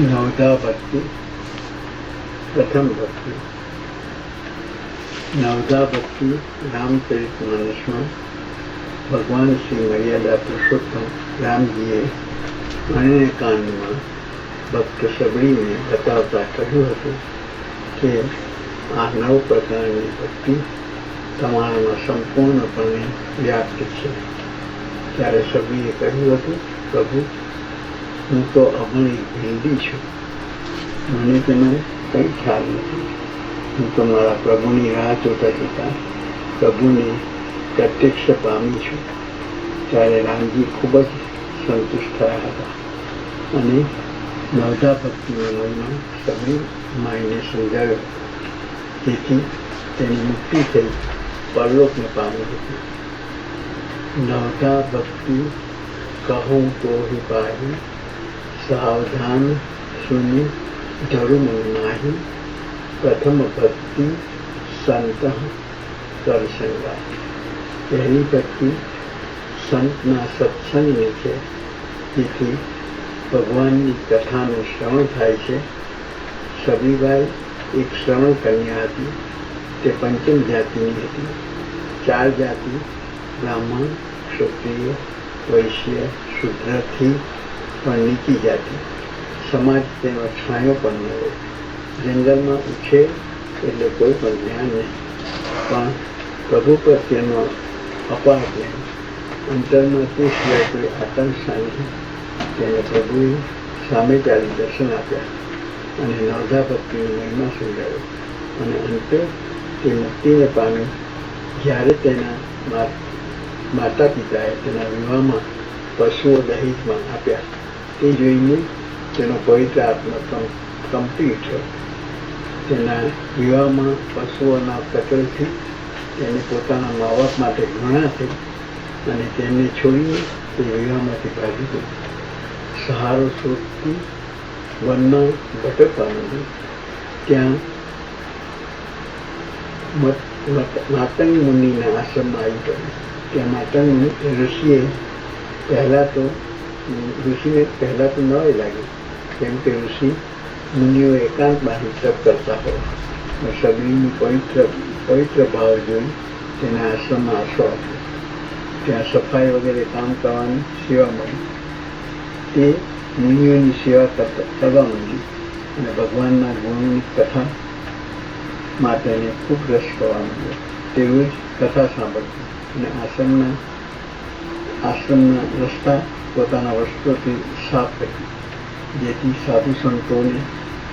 નવધા ભક્તિ પ્રથમ ભક્તિ નવધા ભક્તિ રામચરિત માનસમાં ભગવાન શ્રી મર્યાદા પુરુષોત્તમ રામજીએ અરણ્યકાંડમાં ભક્ત સબળીને બતાવતા કહ્યું હતું કે આ નવ પ્રકારની ભક્તિ તમારામાં સંપૂર્ણપણે વ્યાપ્ત છે. ત્યારે સબળીએ કહ્યું હતું, પ્રભુ હું તો અભણી ભેંડી છું. મને તેનો કંઈ ખ્યાલ નથી. હું તો મારા પ્રભુની રાહ જોતા જોતા પ્રભુને પ્રત્યક્ષ પામી છું. ત્યારે રામજી ખૂબ જ સંતુષ્ટ થયા હતા. અને નવધા ભક્તિના મનમાં સબરી માઈને સમજાવ્યો. તેથી તેની મુક્તિ થઈ પરલોકને પામી હતી. નવધા ભક્તિ કહું તો હિ પાહી સાવધાન, સુની, ધરુમ નાહી. પ્રથમ ભક્તિ, સંત કરસંગા પહેલી ભક્તિ, સંતના સત્સંગની છે. જેથી ભગવાનની કથાનું શ્રવણ થાય છે. સબીબાઈ એક શ્રવણ કન્યા હતી. તે પંચમ જાતિની હતી. ચાર જાતિ, બ્રાહ્મણ, ક્ષત્રિય, વૈશ્ય, શુદ્રથી પણ નીચી જાતિ સમાજ તેનો છાંયો પણ ન હોય. જંગલમાં ઉછેર એટલે કોઈ પણ ધ્યાન નહીં. પણ પ્રભુ પ્રત્યેનો અપાર પ્રેમ. અંતરમાં તે સિવાય કોઈ આકાંક્ષા નહીં. તેને પ્રભુએ સામે ચાલી દર્શન આપ્યા અને નવધા ભક્તિની મહિમા સમજાવ્યો. અને અંતે તે મુક્તિને પામી. જ્યારે તેના માતા પિતાએ તેના વિવાહમાં પશુઓ દહેજમાં આપ્યા. તે જોઈને તેનો પવિત્ર આત્મા કંપી ઉઠ્યો તેના વિવાહમાં પશુઓના કતલથી તેને પોતાના મા બાપ માટે ઘૃણા થઈ અને તેમને છોડીને તે વિવાહમાંથી ભાગી ગઈ સહારો શોધતી વનમાં ભટકવા માંડી ત્યાં મત- મત- માતંગ મુનિના આશ્રમમાં આવી ગયો. ત્યાં માતંગ ઋષિએ પહેલાં તો ઋષિને પહેલાં તો ન લાગ્યું કેમ કે ઋષિ મુનિઓ એકાંતમાં તપ કરતા હોય. સબરીની પવિત્ર પવિત્ર ભાવ જોઈ તેના આશ્રમમાં આશરો આપ્યો ત્યાં સફાઈ વગેરે કામ કરવાની સેવા મળી. તે મુનિઓની સેવા કરવા માંડી અને ભગવાનના ગુણોની કથા માટેને ખૂબ રસ કરવા માંડ્યો તે રોજ કથા સાંભળતી. અને આશ્રમના આશ્રમના રસ્તા પોતાના વસ્ત્રોથી સાફ કરી. જેથી સાધુ સંતોને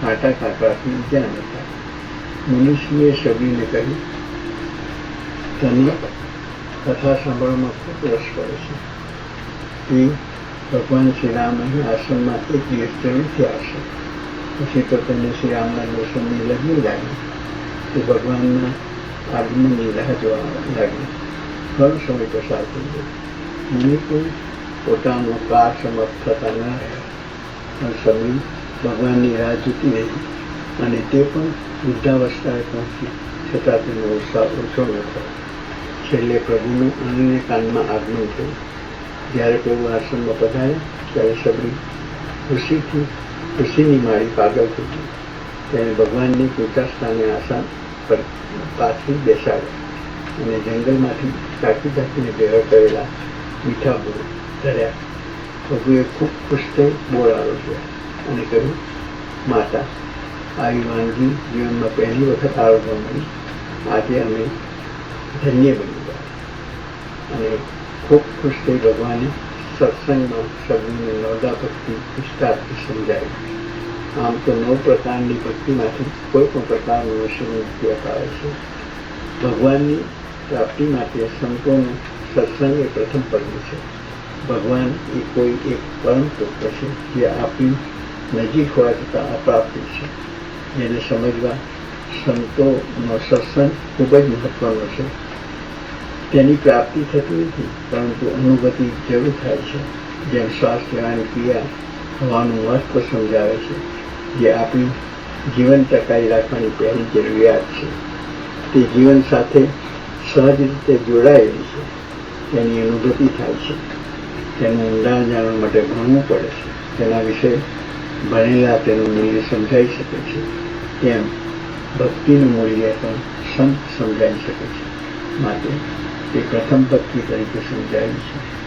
કાંટા કાંકરાથી ઈજા ન મનુષ્યએ મુનિશ્રીએ કહ્યું, તને કથા સાંભળવામાં ખૂબ રસ પડે છે. તે ભગવાન શ્રી રામ અહીં આશ્રમમાં એક દિવસ જરૂરથી આવશે. પછી તો તેને શ્રી રામના દર્શનની લગ્ન લાગી. તે ભગવાનના આગમનની રાહ જોવા લાગી. ઘણો સમય પસાર થઈ ગયો. મને કોઈ પોતાનો કાર સમર્થ થતા પણ સમી ભગવાનની રાહ જૂતી રહી અને તે પણ વૃદ્ધાવસ્થાએ પહોંચી. છતાં તેનો ઉત્સાહ ઓછો ન થયો છેલ્લે પ્રભુનું અન્ય કાનમાં આગમન થયું. જ્યારે પ્રભુ આશ્રમમાં પધાર્યા, ત્યારે સબરી ખુશીથી ખુશીની માળી પાગલ થતી તેણે ભગવાનની પૂજા સ્થાને આસન પર પાછી બેસાડ્યા અને જંગલમાંથી ચાકી ચાકીને ભેગા કરેલા મીઠા બોર ધર્યા પ્રભુએ ખૂબ થઈ બોર છે અને કહ્યું માતા આવી વાનગી જીવનમાં પહેલી વખત આરોગવા મળી આજે અમે ધન્ય બની ગયા અને ખૂબ ખુશ થઈ ભગવાને સત્સંગમાં શબ્દની નવદા ભક્તિ વિસ્તારથી સમજાવી આમ તો નવ પ્રકારની ભક્તિમાંથી કોઈ પણ પ્રકારનું વિષયની મુક્તિ અપાવે છે ભગવાનની પ્રાપ્તિ માટે સંતોનું સત્સંગ એ પ્રથમ પગલું છે ભગવાન એ કોઈ એક પરમ તત્વ છે જે આપણી નજીક હોવા છતાં અપ્રાપ્ત છે. જેને સમજવા સંતોનો સત્સંગ ખૂબ જ મહત્વનો છે. તેની પ્રાપ્તિ થતી નથી, પરંતુ અનુભૂતિ જરૂર થાય છે. જેમ શ્વાસ લેવાની ક્રિયા હવાનું મહત્વ સમજાવે છે. જે આપણી જીવન ટકાવી રાખવાની પહેલી જરૂરિયાત છે. તે જીવન સાથે સહજ રીતે જોડાયેલી છે. તેની અનુભૂતિ થાય છે. તેનું ઊંડાણ જાણવા માટે ભણવું પડે છે. તેના વિશે ભણેલા તેનું મૂલ્ય સમજાવી શકે છે. તેમ ભક્તિનું મૂલ્ય પણ સંત સમજાવી શકે છે. માટે તે પ્રથમ ભક્તિ તરીકે સમજાયું છે.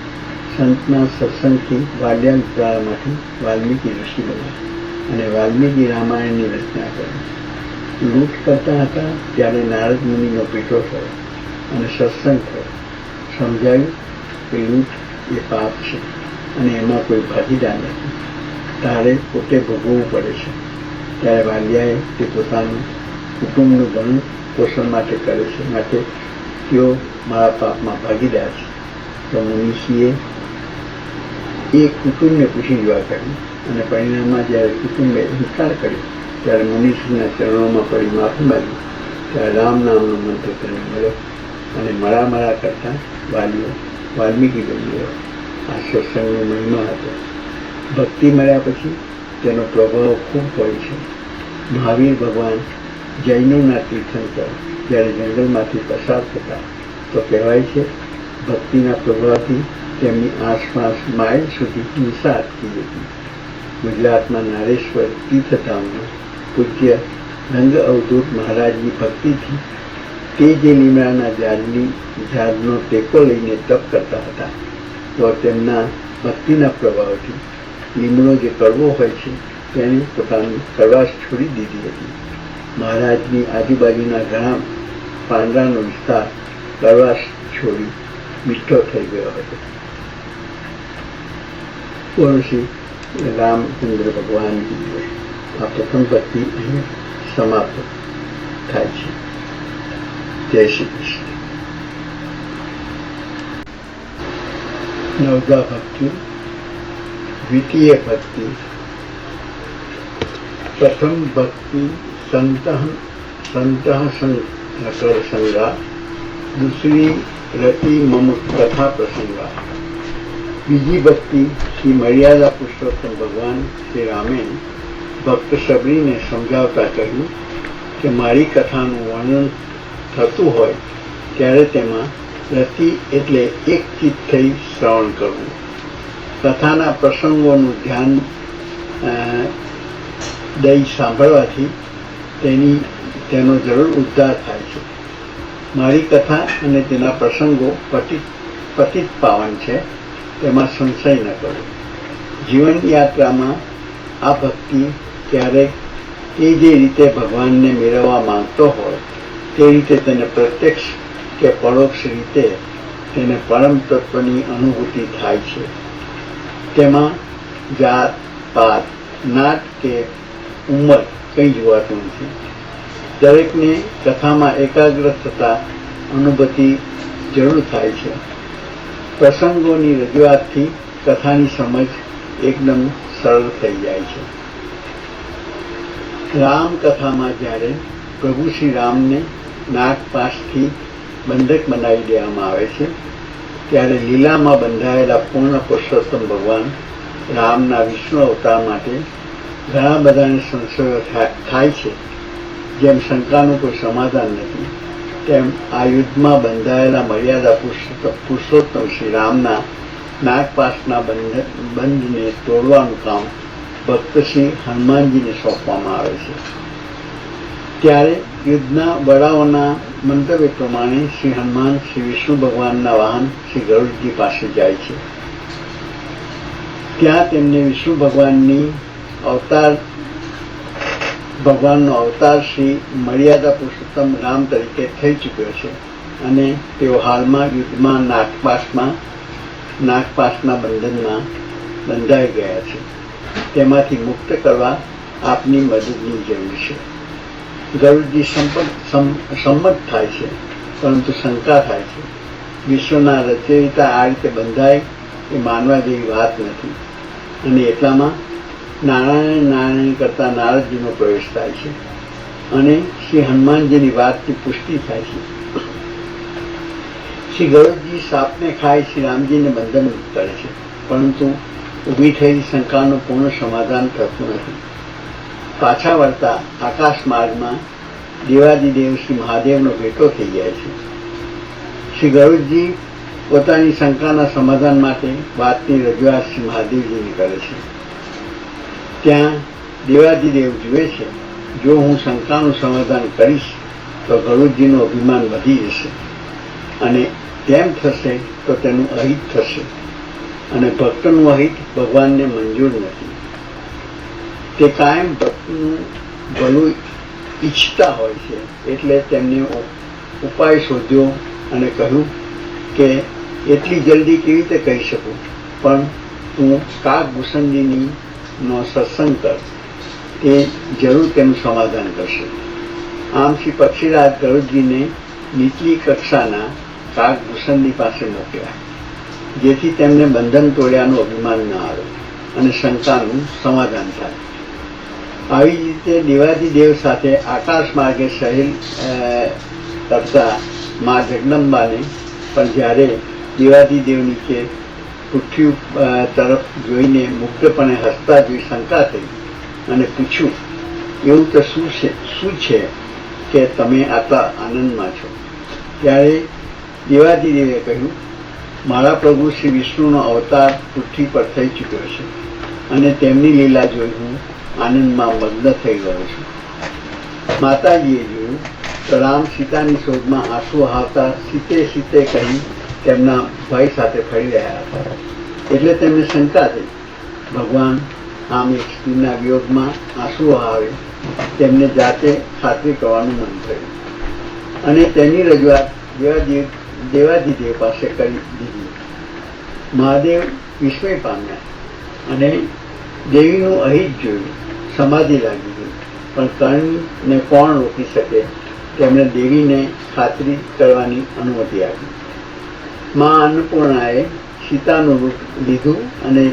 સંતના સત્સંગથી વાલ્યાંતરાળમાંથી વાલ્મીકી ઋષિ બન્યા અને વાલ્મીકી રામાયણની રચના કરી. લૂંટ કરતા હતા ત્યારે નારદ મુનિનો પીઠો થયો અને સત્સંગ થયો. સમજાયું કે લૂંટ એ પાપ છે. અને એમાં કોઈ ભાગીદાર નથી. તારે પોતે ભોગવવું પડે છે. ત્યારે વાલિયાએ તે પોતાનું કુટુંબનું ઘણું પોષણ માટે કરે છે. માટે તેઓ મારા પાપમાં ભાગીદાર છે. તો મુનિષીએ એ કુટુંબને પૂછી જોવા કર્યું અને પરિણામમાં જ્યારે કુટુંબે ઇન્કાર કર્યો, ત્યારે મુનિષીના ચરણોમાં પડી માફી માગી. ત્યારે રામ નામનો મંત્ર તેને મળ્યો. અને મળા મળા કરતાં વાલીઓ વાલ્મીકી બની આ સત્સંગનો મહિમા હતો. ભક્તિ મળ્યા પછી તેનો પ્રભાવ ખૂબ હોય છે. મહાવીર ભગવાન જૈનોના તીર્થંકર જ્યારે જંગલમાંથી પસાર થતા, તો કહેવાય છે, ભક્તિના પ્રભાવથી તેમની આસપાસ માઇલ સુધી હિંસા અટકી હતી. ગુજરાતમાં નારેશ્વર તીર્થધામમાં પૂજ્ય રંગ અવધૂત મહારાજની ભક્તિથી તે જે લીમડાના ઝાડની ઝાડનો ટેકો લઈને તપ કરતા હતા, તો તેમના ભક્તિના પ્રભાવથી લીમડો જે કરવો હોય છે તેણે પોતાની કરવાશ છોડી દીધી હતી. મહારાજની આજુબાજુના ઘણા પાંદડાનો વિસ્તાર કરવાશ છોડી મીઠો થઈ ગયો હતો. પૂર્ણશ્રી રામચંદ્ર ભગવાનની આ પ્રથમ ભક્તિ અહીં સમાપ્ત થાય છે. કૃષ્ણ નવદા ભક્તિ દ્વિતીય ભક્તિ પ્રથમ ભક્તિ સંત સંત નકર સંગા દૂસરી રતિ મમ કથા પ્રસંગા બીજી ભક્તિ શ્રી મર્યાદા પુરુષોત્તમ ભગવાન શ્રી રામે ભક્ત સબરીને સમજાવતા કહ્યું કે મારી કથાનું વર્ણન થતું હોય, ત્યારે તેમાં રતિ એટલે એક ચિત્ત થઈ શ્રવણ કરવું. કથાના પ્રસંગોનું ધ્યાન દઈ સાંભળવાથી તેની, તેનો જરૂર ઉદ્ધાર થાય છે. મારી કથા અને તેના પ્રસંગો પતિત પતિત પાવન છે, તેમાં સંશય ન કરો. જીવન યાત્રામાં આ ભક્તિ ક્યારેક એ જે રીતે ભગવાનને મેળવવા માંગતો હોય તે રીતે તેને પ્રત્યક્ષ કે પરોક્ષ રીતે તેને પરમ તત્વની અનુભૂતિ થાય છે. તેમાં જાત, પાત નાટ કે ઉંમર કંઈ જોવાતું નથી. દરેકને કથામાં એકાગ્ર થતા અનુભૂતિ જરૂર થાય છે. પ્રસંગોની રજૂઆતથી કથાની સમજ એકદમ સરળ થઈ જાય છે. રામકથામાં જ્યારે પ્રભુ શ્રી રામને નાગપાશથી બંધક બનાવી દેવામાં આવે છે. ત્યારે લીલામાં બંધાયેલા પૂર્ણ પુરુષોત્તમ ભગવાન રામના વિષ્ણુ અવતાર માટે ઘણા બધાને સંશયો થાય છે. જેમ શંકાનું કોઈ સમાધાન નથી, તેમ આ યુદ્ધમાં બંધાયેલા મર્યાદા પુરુષોત્તમ શ્રી રામના નાગપાસના બંધ, બંધને તોડવાનું કામ ભક્ત શ્રી હનુમાનજીને સોંપવામાં આવે છે. ત્યારે યુદ્ધના વડાઓના મંતવ્ય પ્રમાણે શ્રી હનુમાન, શ્રી વિષ્ણુ ભગવાનના વાહન શ્રી ગરુડજી પાસે જાય છે. ત્યાં તેમને વિષ્ણુ ભગવાનની અવતાર, ભગવાનનો અવતાર શ્રી મર્યાદા પુરુષોત્તમ રામ તરીકે થઈ ચૂક્યો છે અને તેઓ હાલમાં યુદ્ધમાં નાગપાસમાં, નાગપાસના બંધનમાં બંધાઈ ગયા છે. તેમાંથી મુક્ત કરવા આપની મદદની જરૂર છે. ગરુડજી સંપત સમ- સંમત થાય છે, પરંતુ શંકા થાય છે. વિશ્વના રચયિતા આ રીતે બંધાય એ માનવા જેવી વાત નથી. અને એટલામાં નારાયણ નારાયણ કરતા નારદજીનો પ્રવેશ થાય છે. અને શ્રી હનુમાનજીની વાતની પુષ્ટિ થાય છે. શ્રી ગરુડજી સાપને ખાઈ શ્રી રામજીને બંધન કરે છે, પરંતુ ઊભી થયેલી શંકાનું પૂર્ણ સમાધાન થતું નથી. પાછા વળતા આકાશ માર્ગમાં દેવાદિદેવ શ્રી મહાદેવનો ભેટો થઈ જાય છે. શ્રી ગરુડજી પોતાની શંકાના સમાધાન માટે વાતની રજૂઆત શ્રી મહાદેવજીને કરે છે. ત્યાં દેવાદિદેવ જુએ છે, જો હું શંકાનું સમાધાન કરીશ, તો ગરુડજીનું અભિમાન વધી જશે અને તેમ થશે તો તેનું અહિત થશે અને ભક્તનું અહિત ભગવાનને મંજૂર નથી. તે કાયમ ભક્તનું ભલું ઈચ્છતા હોય છે. એટલે તેમને ઉપાય શોધ્યો અને કહ્યું કે એટલી જલ્દી કેવી રીતે કહી શકું? પણ તું કાક ભૂષણજીની નો સત્સંગ કર. તે જરૂર તેનું સમાધાન કરશે. આમ શ્રી પક્ષીરાજ ગરુડજીને નીચલી કક્ષાના કાક ભૂષણજી પાસે મોકલ્યા, જેથી તેમને બંધન તોડ્યાનું અભિમાન ન આવે અને શંકાનું સમાધાન થાય. આવી જ રીતે દેવ સાથે આકાશ માર્ગે સહેલ કરતા મા જગદંબાને પણ જ્યારે દેવાધિદેવ નીચે પૃથ્વી તરફ જોઈને મુક્તપણે હસતા જોઈ શંકા થઈ અને પૂછ્યું, એવું તો શું છે? શું છે કે તમે આટલા આનંદમાં છો? ત્યારે દેવાજી દેવે કહ્યું, મારા પ્રભુ શ્રી વિષ્ણુનો અવતાર પૃથ્વી પર થઈ ચૂક્યો છે અને તેમની લીલા જોઈ હું આનંદમાં મગ્ન થઈ ગયો છું. માતાજીએ જોયું તો રામ સીતાની શોધમાં આંસુ આવતા સીતે સીતે કહી તેમના ભાઈ સાથે ફરી રહ્યા હતા. એટલે તેમને શંકા થઈ. ભગવાન આમ એક સ્ત્રીના વિયોગમાં આંસુ આવે તેમને જાતે ખાતરી કરવાનું મન થયું. અને તેની રજૂઆત દેવાદેવ દેવાદિદેવ પાસે કરી દીધી. મહાદેવ વિસ્મય પામ્યા અને દેવીનું અહિત જોયું. સમાધિ લાગી ગઈ. પણ કર્ણને કોણ રોકી શકે? તેમણે દેવીને ખાતરી કરવાની અનુમતિ આપી. મા અન્નપૂર્ણાએ સીતાનું રૂપ લીધું અને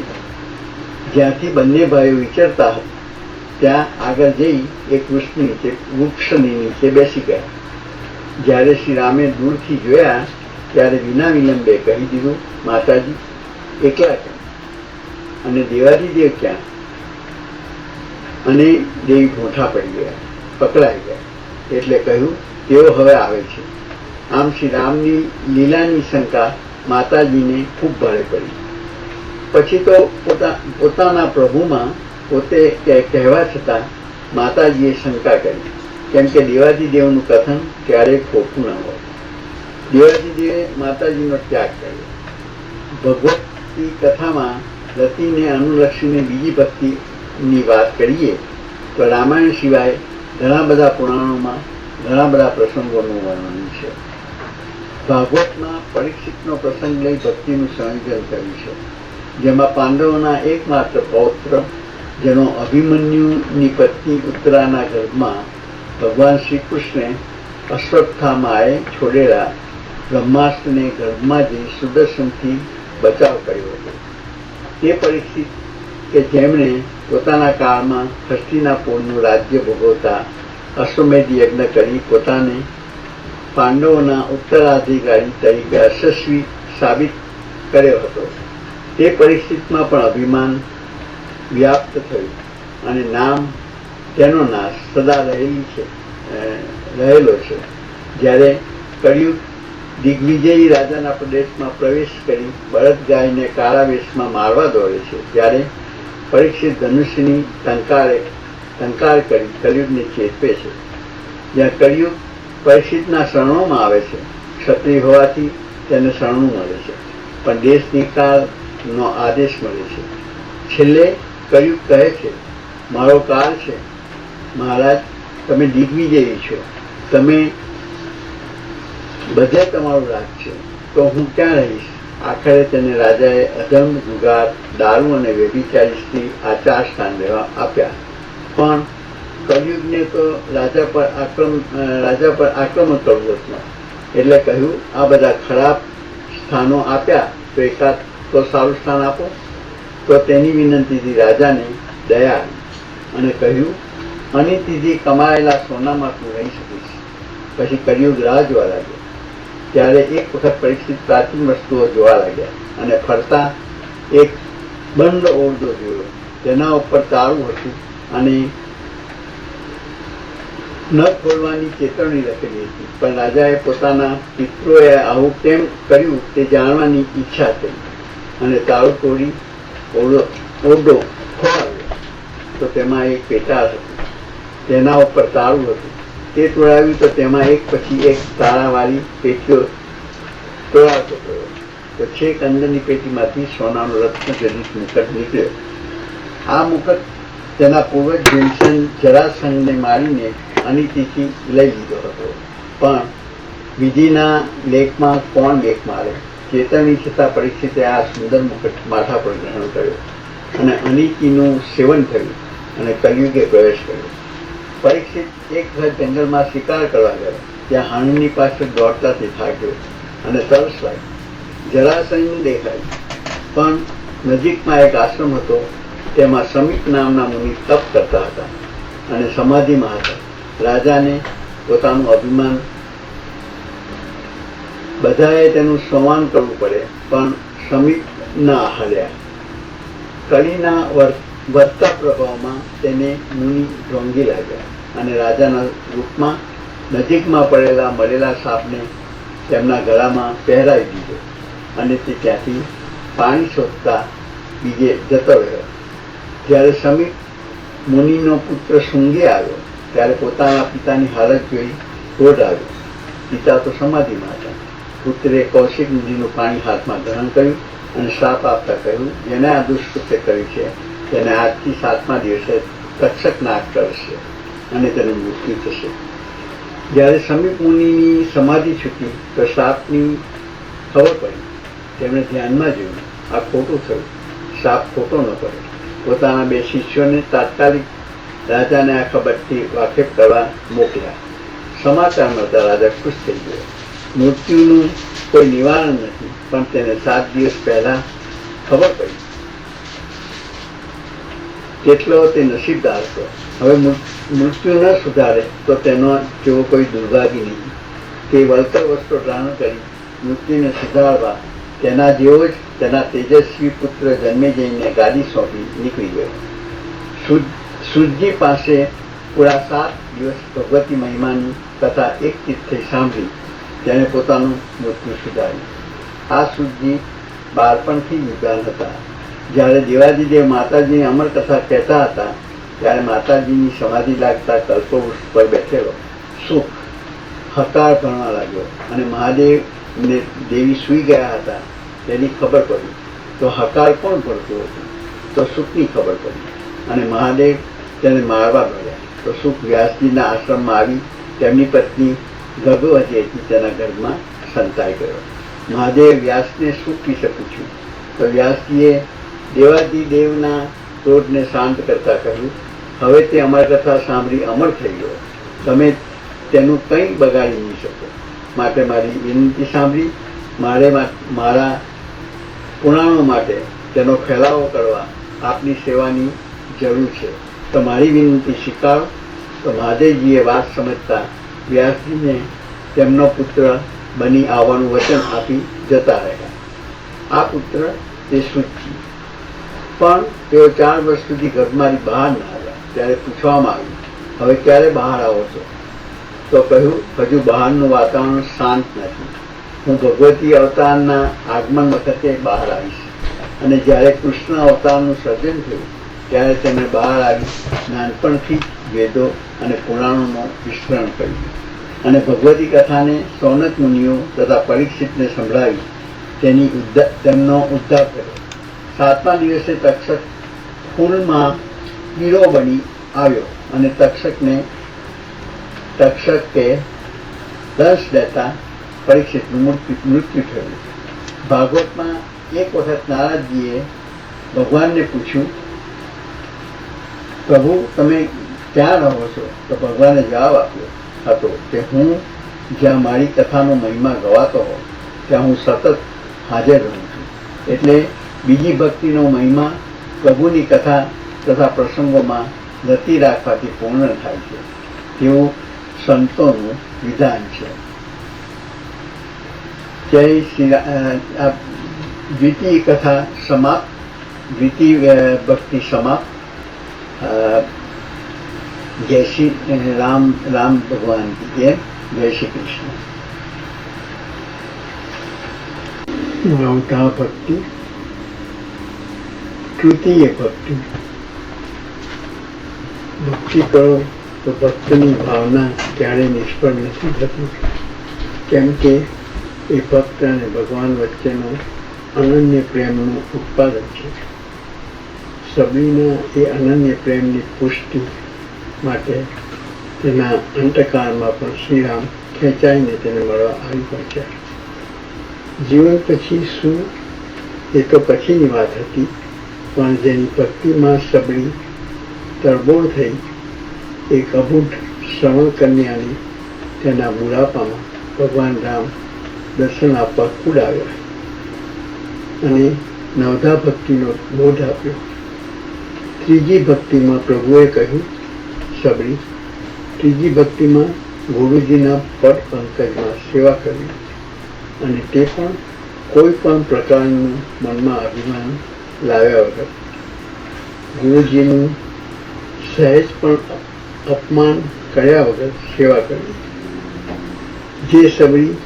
જ્યાંથી બંને ભાઈઓ વિચારતા હતા, ત્યાં આગળ જઈ એક કૃષ્ણ નીચે વૃક્ષની નીચે બેસી ગયા. જ્યારે શ્રી રામે દૂરથી જોયા, ત્યારે વિના વિલંબે કહી દીધું, માતાજી, એકલા ક્યાં અને દેવાદિદેવ ક્યાં? અને દેવી ગોઠા પડી ગયા, પકડાઈ ગયા. એટલે કહ્યું, તેઓ હવે આવે છે. આમ શ્રી રામની લીલાની શંકા માતાજીને ખૂબ ભારે પડી. પછી તો પોતા, પોતાના પ્રભુમાં પોતે કહેવા છતાં માતાજીએ શંકા કરી. કેમ કે દેવાદિદેવનું કથન ક્યારેય ખોટું ન હોય. દેવાદિદેવે માતાજીનો ત્યાગ કર્યો. ભગવતી કથામાં રતિને, અનુલક્ષીને બીજી ભક્તિની વાત કરીએ, તો રામાયણ સિવાય ઘણા બધા પુરાણોમાં ઘણા બધા પ્રસંગોનું વર્ણન છે. ભાગવતમાં પરીક્ષિતનો પ્રસંગ લઈ ભક્તિનું સંયોજન કર્યું છે. જેમાં પાંડવોના એકમાત્ર પૌત્ર, જેનો અભિમન્યુની પત્ની ઉત્તરાના ગર્ભમાં ભગવાન શ્રી કૃષ્ણે અશ્વત્થામાએ છોડેલા બ્રહ્માસ્ત્રને ગર્ભમાં જઈ સુદર્શનથી બચાવ કર્યો હતો. તે પરીક્ષિત કે જેમણે પોતાના કાળમાં હસ્તિનાપુરનું રાજ્ય ભોગવતા અશ્વમેધ યજ્ઞ કરી પોતાને પાંડવોના ઉત્તરાધિકારી તરીકે યશસ્વી સાબિત કર્યો હતો. તે પરિસ્થિતિમાં પણ અભિમાન વ્યાપ્ત થયું અને નામ તેનો નાશ સદા રહેલી છે રહેલો છે. જ્યારે કળિયુગ દિગ્વિજયી રાજાના પ્રદેશમાં પ્રવેશ કરી બળદ ગાયને કાળા વેશમાં મારવા દોડે છે, ત્યારે પરીક્ષિત ધનુષ્યની ટંકારે ટંકાર કરી કલયુગને ચેતવે છે જ્યાં કળિયુગ પરીક્ષિતના શરણોમાં આવે છે. ક્ષત્રિય હોવાથી તેને શરણું મળે છે. પણ દેશ નિકાલનો આદેશ મળે છે. છેલ્લે કળિયુગ કહે છે, મારો કાળ છે. મહારાજ, તમે દિગ્વિજયી છો. તમે, બધે તમારું રાજ છે. તો હું ક્યાં રહીશ? આખરે તેને રાજાએ અધમ, જુગાર, દારૂ અને સ્ત્રી આ ચાર સ્થાન લેવા આપ્યા. પણ કલયુગને તો રાજા પર આક્રમ રાજા પર આક્રમણ કરવું હતું એટલે કહ્યું, આ બધા ખરાબ સ્થાનો આપ્યા, તો એકાદ તો સારું સ્થાન આપો. તો તેની વિનંતીથી રાજાને દયા અને કહ્યું, અનિતિથી કમાયેલા સોનામાં તું રહી શકીશ. પછી કલયુગ રાહ લાગ્યો ત્યારે એક વખત પરીક્ષિત પ્રાચીન વસ્તુઓ જોવા લાગ્યા અને ફરતા એક બંધ ઓરડો જોયો. તેના ઉપર તાળું હતું અને ન ખોલવાની ચેતવણી લખેલી હતી. પણ રાજાએ પોતાના પિતૃએ આવું કેમ કર્યું તે જાણવાની ઈચ્છા થઈ. અને તાળું તોડી ઓરડો ઓરડો ખોલાવ્યો. તો તેમાં એક પેટાળ હતું. તેના ઉપર તાળું હતું. તે તોડાવ્યું તો તેમાં એક પછી એક તાળાવાળી પેટીઓ તોડાવતો તો છેક અંદરની પેટીમાંથી સોનાનો રત્ન જડિત મુકટ નીકળ્યો. આ મુકટ તેના પૂર્વજ ભીમસેન જરાસંઘને મારીને અનિતિથી લઈ લીધો હતો. પણ વિધિના લેખમાં કોણ લેખ મારે? ચેતવણી છતાં પરિસ્થિતિ આ સુંદર મુકટ માથા પર ગ્રહણ કર્યો અને અનિતિનું સેવન થયું અને કલયુગે પ્રવેશ કર્યો. પરીક્ષિત એક વખત જંગલમાં શિકાર કરવા ગયો. ત્યાં હણની પાસે દોડતાથી થાક્યો અને તરસ લાગી જરાસંઘ દેખાય. પણ નજીકમાં એક આશ્રમ હતો. તેમાં સમીપ નામના મુનિ તપ કરતા હતા અને સમાધિમાં હતા. રાજાને પોતાનું અભિમાન બધાએ તેનું સંમાન કરવું પડે, પણ સમીપ ના હાલ્યા. કળીના વર- વધતા પ્રભાવમાં તેને મુનિ ઢોંગી લાગ્યા અને રાજાના રૂપમાં નજીકમાં પડેલા મળેલા સાપને તેમના ગળામાં પહેરાવી દીધો અને તે ત્યાંથી પાણી શોધતા બીજે જતો રહ્યો. જ્યારે સમીપ મુનિનો પુત્ર શુંગી આવ્યો, ત્યારે પોતાના પિતાની હાલત જોઈ ક્રોધ આવ્યો. પિતા તો સમાધિમાં હતા. પુત્રે કૌશિક નદીનું પાણી હાથમાં ગ્રહણ કર્યું અને સાપ આપતા કહ્યું, જેને આ દુષ્કૃત્ય કર્યું છે તેને આજથી સાતમા દિવસે તક્ષક નાશ કરશે અને તેનું મૃત્યુ થશે. જ્યારે સમીપ મુનિની સમાધિ છૂટી તો સાપની ખબર પડી. તેમણે ધ્યાનમાં જોયું, આ ખોટું થયું. સાપ ખોટો ન પડે. પોતાના બે શિષ્યોને તાત્કાલિક રાજાને આ ખબરથી વાકેફ કરવા મોકલ્યા. સમાચાર મળતા રાજા ખુશ થઈ ગયો. મૃત્યુનું કોઈ નિવારણ નથી, પણ તેને સાત દિવસ પહેલાં ખબર પડી. કેટલો તે નસીબદાર છે. હવે મૃત્યુ ન સુધારે તો તેનો જેવો કોઈ દુર્ભાગ્ય નહીં. તે વળતર વસ્તુ ધારણ કરી મૃત્યુને સુધારવા તેના જેવો જ તેના તેજસ્વી પુત્ર જન્મે જઈને ગાડી સોંપી નીકળી ગયો. સુજી પાસે પૂરા સાત દિવસ ભગવતી મહિમાની કથા એક ચિત્તે સાંભળી તેણે પોતાનું મૃત્યુ સુધાર્યું. આ સુજી બાળપણથી યુગાન હતા. જ્યારે દેવાદિદેવ માતાજીની અમર કથા કહેતા હતા, ત્યારે માતાજીની સમાધિ લાગતા કલ્પવૃક્ષ પર બેઠેલો. સુખ હકાર ભણવા લાગ્યો અને મહાદેવ ને દેવી સૂઈ ગયા હતા. તેની ખબર પડી. તો હકાર કોણ ભરતું હતું? તો સુખની ખબર પડી. અને મહાદેવ તેને મારવા ભર્યા તો સુખ વ્યાસજીના આશ્રમમાં આવી તેમની પત્ની ગર્ભવતી હતી. તેના ગર્ભમાં સંતાઈ ગયો. મહાદેવ વ્યાસને સુખ વિશે પૂછ્યું. તો વ્યાસજીએ દેવના ક્રોધને શાંત કરતા કહ્યું, હવે તે અમારી કથા સાંભળી અમર થઈ ગયો. તમે તેનું કંઈ બગાડી નહીં શકો. માટે મારી વિનંતી સાંભળી. મારે મારા પુરાણો માટે તેનો ફેલાવો કરવા આપની સેવાની જરૂર છે. તમારી વિનંતી સ્વીકારો. તો મહાદેવજીએ વાત સમજતા વ્યાસજીને તેમનો પુત્ર બની આવવાનું વચન આપી જતા રહ્યા. આ પુત્ર તે સુચી પણ તેઓ ચાર વર્ષ સુધી ઘરમાંથી બહાર ના આવ્યા. ત્યારે પૂછવામાં આવ્યું, હવે ક્યારે બહાર આવો છો? તો કહ્યું, હજુ બહારનું વાતાવરણ શાંત નથી. હું ભગવતી અવતારના આગમન વખતે બહાર આવીશ. અને જ્યારે કૃષ્ણ અવતારનું સર્જન થયું, ત્યારે તેમણે બહાર આવી નાનપણથી જ વેદો અને પુરાણોનું વિસ્તરણ કર્યું. અને ભગવતી કથાને સોનક મુનિઓ તથા પરીક્ષિતને સંભળાવી તેની ઉદ્ધા તેમનો ઉદ્ધાર કર્યો. સાતમા દિવસે તક્ષક ફૂલમાં હીરો બની આવ્યો અને તક્ષકને તક્ષકે દસ દેતા પરીક્ષિતનું મૃત્યુ થયું. ભાગવતમાં એક વખત નારાજજીએ ભગવાનને પૂછ્યું, પ્રભુ, તમે ક્યાં રહો છો? તો ભગવાને જવાબ આપ્યો હતો કે, હું જ્યાં મારી કથાનો મહિમા ગવાતો હોઉં, ત્યાં હું સતત હાજર રહું છું. એટલે બીજી ભક્તિનો મહિમા પ્રભુની કથા તથા પ્રસંગોમાં રતી રાખવાથી પૂર્ણ થાય છે. તેવું સંતોનું વિધાન છે. જય શ્રી દ્વિતીય કથા સમાપ્ત, દ્વિતીય ભક્તિ સમાપ્ત. જય શ્રી રામ રામ ભગવાન જય. જય શ્રી કૃષ્ણ. નવતા ભક્તિ. તૃતીય ભક્તિ ભક્તિ કરો તો ભક્તની ભાવના ક્યારેય નિષ્ફળ નથી થતી. કેમ કે એ ભક્ત અને ભગવાન વચ્ચેનો અનન્ય પ્રેમનું ઉત્પાદન છે. સબરીના એ અનન્ય પ્રેમની પુષ્ટિ માટે તેના અંતકાળમાં પણ શ્રીરામ ખેંચાઈને તેને મળવા આવી પહોંચ્યા. જીવન પછી શું? એ તો પછીની વાત હતી. પણ જેની ભક્તિમાં સબરી તરબોળ થઈ એક અભૂત શ્રવણ કન્યાને તેના બુઢાપામાં ભગવાન રામ દર્શન આપવા કુડાવ્યા અને નવધા ભક્તિનો બોધ આપ્યો. ત્રીજી ભક્તિમાં પ્રભુએ કહ્યું સબરી ત્રીજી ભક્તિમાં ગુરુજીના પદ પંકજમાં સેવા કરવી અને તે પણ કોઈ પણ પ્રકારનું મનમાં અભિમાન લાવ્યા વગર ગુરુજીનું સહેજ પણ અપમાન કર્યા વગર સેવા કરવી જે સબરી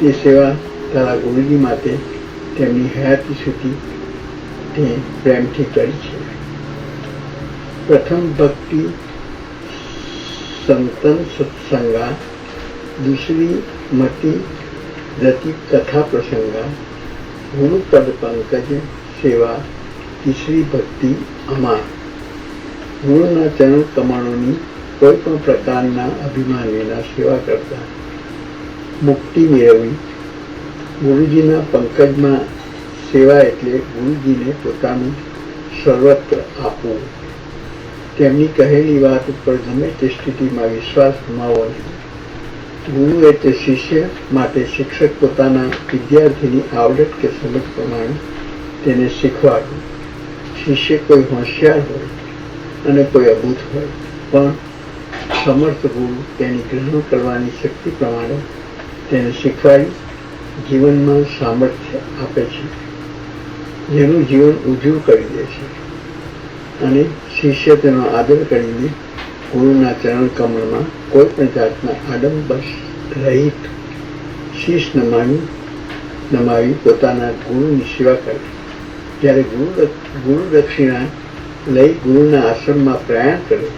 તે સેવા તારા ગુરુજી માટે તેમની હયાતી સુધી તે પ્રેમથી કરી છે. પ્રથમ ભક્તિ સંતન સત્સંગા મતી રતિ કથા પ્રસંગા ગુરુપદ પંકજ સેવા તીસરી ભક્તિ અમાર મૂળના ચરણ કમાણોની કોઈ પણ પ્રકારના અભિમાન વિના સેવા કરતા. મુક્તિ મેળવી. ગુરુજીના પંકજમાં સેવા એટલે ગુરુજીને પોતાનું સર્વત્ર આપવું. તેમની કહેલી વાત ઉપર ગમે તે સ્થિતિમાં વિશ્વાસ ગુમાવો નહીં. ગુરુ એટલે શિષ્ય, માટે શિક્ષક પોતાના વિદ્યાર્થીની આવડત કે સમજ પ્રમાણે તેને શીખવાડવું શિષ્ય કોઈ હોશિયાર હોય અને કોઈ અભૂત હોય, પણ સમર્થ ગુરુ તેની ગ્રહણ કરવાની શક્તિ પ્રમાણે તેને શીખવાડી જીવનમાં સામર્થ્ય આપે છે. જેનું જીવન ઉજળું કરી દે છે. અને શિષ્ય તેનો આદર કરીને ગુરુના ચરણ કમળમાં કોઈ પણ જાતના આડંબર રહિત શીશ નમાવી નમાવી પોતાના ગુરુની સેવા કરે. જ્યારે ગુરુ ગુરુ દક્ષિણા લઈ ગુરુના આશ્રમમાં પ્રયાણ કરે.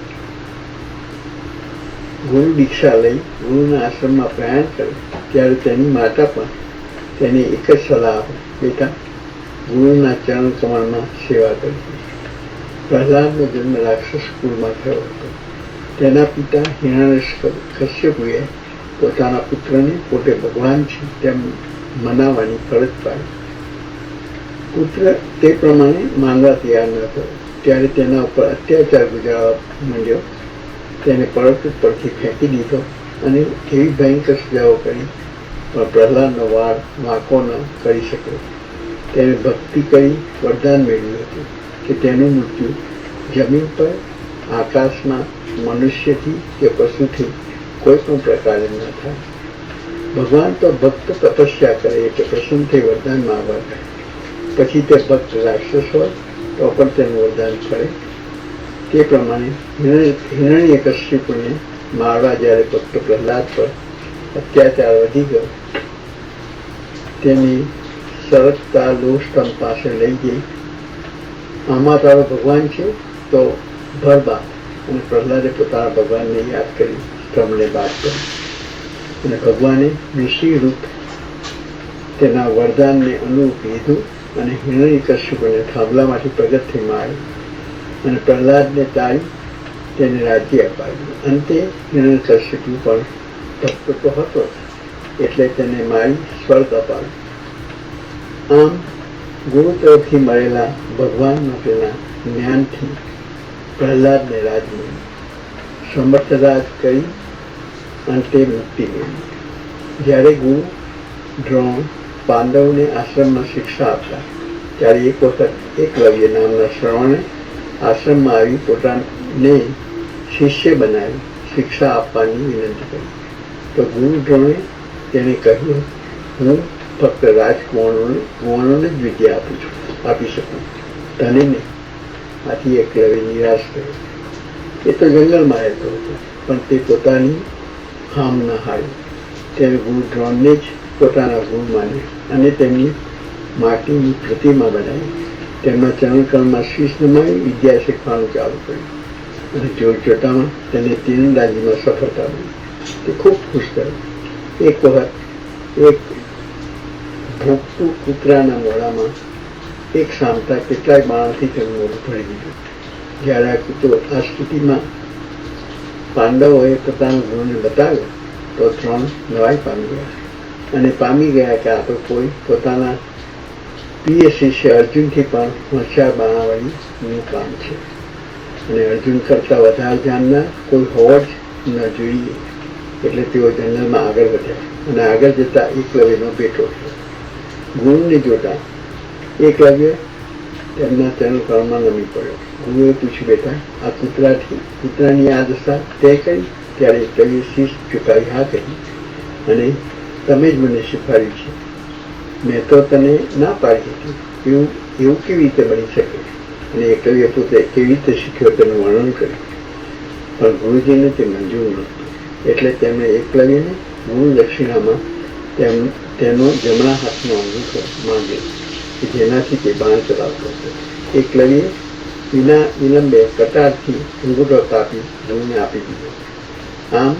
ગુરુ દીક્ષા લઈ ગુરુના આશ્રમમાં પ્રયાણ કરે. ત્યારે તેની માતા પણ તેને એક જ સલાહ આપે. બેટા ગુરુના ચરણ કમળમાં સેવા કરવી પ્રહલાદનો જન્મ રાક્ષસ કુળમાં થયો હતો. તેના પિતા હિરણ્યશ કશ્યપુએ પોતાના પુત્રને પોતે ભગવાન છે તેમ મનાવવાની ફરજ પાડી. પુત્ર તે પ્રમાણે માનવા તૈયાર ન થયો ત્યારે તેના ઉપર અત્યાચાર ગુજારવા માંડ્યો. તેને પરત પરથી ફેંકી દીધો અને એવી ભયંકર સજાઓ કરી. પણ પ્રહલાદનો વાળ વાંકો ન કરી શક્યો. તેણે ભક્તિ કરી વરદાન મેળવ્યું હતું કે તેનું મૃત્યુ જમીન પર, આકાશમાં, મનુષ્યથી કે પશુથી કોઈ પણ પ્રકારે ન થાય. ભગવાન તો ભક્ત તપસ્યા કરે એટલે પ્રસન્ન થઈ વરદાન માંગવા થાય પછી તે ભક્ત રાક્ષસ હોય, તો પણ તેનું વરદાન કરે તે પ્રમાણે હિરણ્ય કશ્યપુને મારવા જ્યારે ભક્ત પ્રહલાદ પર અત્યાચાર વધી ગયો, તેની સરળતા લોસ્તંભ પાસે લઈ ગઈ. આમાં તારો ભગવાન છે? તો ભરબા અને પ્રહલાદે પોતાના ભગવાનને યાદ કરી સ્તંભને બાદ કરી. અને ભગવાને ઋષિ રૂપ તેના વરદાનને અનુરૂપ લીધું. અને હિરણી કશ્યપને થાંભલામાંથી પ્રગટ થઈ માર્યો અને પ્રહલાદને તારી તેને રાજ્ય અપાવ્યું અંતે હિરણ્ય કશ્યપુ પણ ભક્ત તો હતો. એટલે તેને મારી સ્વર્ગ અપાવ્યું આમ ગુરુ તરફથી મળેલા ભગવાન માટેના જ્ઞાનથી પ્રહલાદને રાજ મળ્યું. સમર્થ રાજ કરી અંતે મુક્તિ મેળવી. જ્યારે ગુરુ દ્રોણ પાંડવને આશ્રમમાં શિક્ષા આપતા. ત્યારે એક વખત એકલવ્ય નામના શ્રવણે આશ્રમમાં આવી પોતાને શિષ્ય બનાવી, શિક્ષા આપવાની વિનંતી કરી. તો ગુરુ દ્રોણે તેણે કહ્યું, હું ફક્ત રાજકુમારોને કુમારોને જ વિદ્યા આપું છું, આપી શકું. તને નહીં આથી એકલવ્ય નિરાશ થયો. એ તો જંગલમાં રહેતો હતો, પણ તે પોતાની હામ ન હારી. ત્યારે ગુરુ દ્રોણને જ પોતાના માન્યા અને તેમની માટીની પ્રતિમા બનાવી. તેમના ચરણકળમાં શીશ વિદ્યા શીખવાનું ચાલુ કર્યું. અને જો જોતામાં તેને તીરંદાજીમાં સફળતા મળી. તે ખૂબ ખુશ થયો. એક વખત એક ભૂખતું કૂતરાના મોડામાં એક સામતા કેટલાય બાણથી તેનું મોઢું ભરી દીધું. જ્યારે આ કૂતરો આ સ્થિતિમાં પાંડવોએ પોતાનું ગુણને બતાવ્યો, તો ત્રણ નવાઈ પામી ગયા. અને પામી ગયા કે આપણે કોઈ પોતાના પ્રિય શિષ્ય અર્જુનથી પણ હોશિયાર બનાવવાનું કામ છે. અને અર્જુન કરતાં વધારે જાણનાર કોઈ હોવો જ ન જોઈએ. એટલે તેઓ જંગલમાં આગળ વધ્યા અને આગળ જતા એકલવ્યનો બેટો થયો ગુરુને જોતા એકલવ્ય તેમના ચરણ કળમાં નમી પડ્યો. ગુરુએ પૂછ્યું, બેટા, આ કૂતરાથી, કૂતરાની આ દશા તે કરી ત્યારે એકલવ્ય શીશ ચુકાવી હા કહી અને તમે જ મને શીખવાડ્યું છે. મેં તો તને ના પાડી હતી. એવું એવું કેવી રીતે બની શકે? અને એકલવ્ય પોતે કેવી રીતે શીખ્યો તેનું વર્ણન કર્યું? પણ ગુરુજીને તે મંજૂર નહોતું એટલે તેમણે એકલવ્યને ગુરુ દક્ષિણામાં તેમ, તેનો જમણા હાથનો અંગૂઠો માંગ્યો કે જેનાથી તે બાણ ચલાવતો હતો. એકલવ્યે વિના, વિલંબે કટારથી અંગૂઠો કાપી ગુરુને આપી દીધો. આમ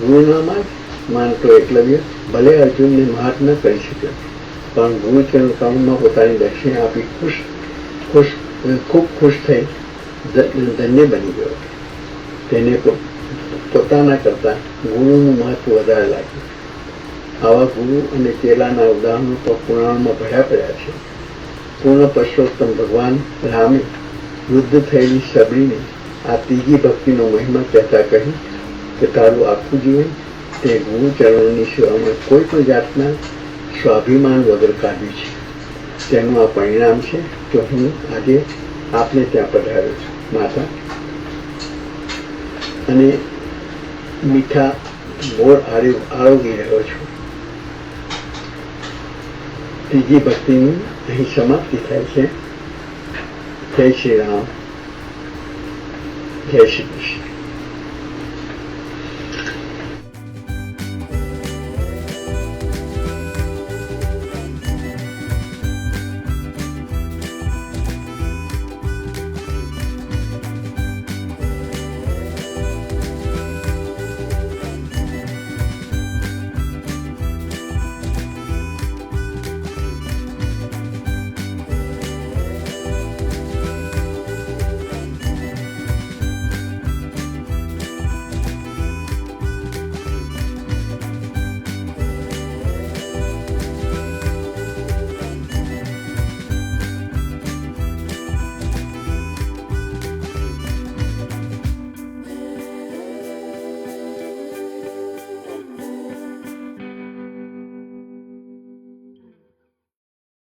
ગુરુનામાં જ માનતો એકલવ્ય ભલે અર્જુનને મહાત ન કરી શક્યો, પણ ગુરુચરણ કામમાં પોતાની દક્ષિણા આપી ખુશ ખુશ ખૂબ ખુશ થઈ ધન્ય બની ગયો. તેને પોતાના કરતાં ગુરુનું મહત્વ વધારે લાગ્યું. આવા ગુરુ અને ચેલાના ઉદાહરણો તો પુરાણમાં ભર્યા પડ્યા છે. પૂર્ણ પુરુષોત્તમ ભગવાન રામે વૃદ્ધ થયેલી સબરીને આ ત્રીજી ભક્તિનો મહિમા કહેતા કહી કે તારું આખું જીવન તે ગુરુચરણની સેવામાં કોઈ પણ જાતના સ્વાભિમાન વગર કાઢ્યું છે. તેનું આ પરિણામ છે કે હું આજે આપને ત્યાં પધાર્યો છું. માતા. અને મીઠા મોર આરો આરોગી રહ્યો છું. ત્રીજી ભક્તિની અહીં સમાપ્તિ થાય છે. જય શ્રી રામ. જય શ્રી કૃષ્ણ.